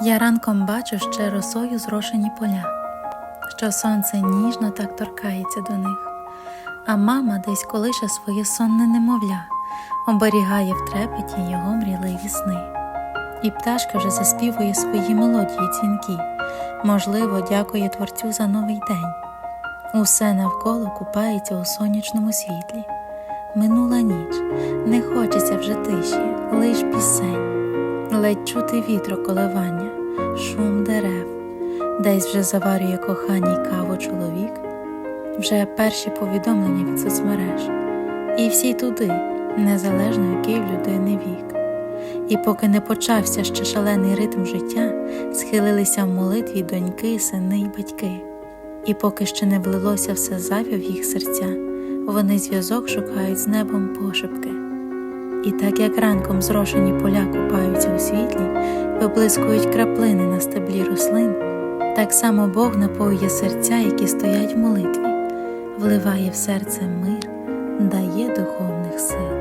Я ранком бачу ще росою зрошені поля, що сонце ніжно так торкається до них, а мама десь колише своє сонне немовля, оберігає в трепеті його мрійливі сни. І пташка вже заспівує свої мелодії дзвінки, можливо, дякує творцю за новий день. Усе навколо купається у сонячному світлі. Минула ніч, не хочеться вже тиші, лиш пісень. Ледь чути вітру коливання, шум дерев, десь вже заварює коханій каву чоловік, вже перші повідомлення від соцмереж, і всі туди, незалежно який в людини вік. І поки не почався ще шалений ритм життя, схилилися в молитві доньки, сини й батьки. І поки ще не влилося все зав'я в їх серця, вони зв'язок шукають з небом пошепки. І так як ранком зрошені поля купаються у світлі, виблискують краплини на стеблі рослин, так само Бог напоює серця, які стоять в молитві, вливає в серце мир, дає духовних сил.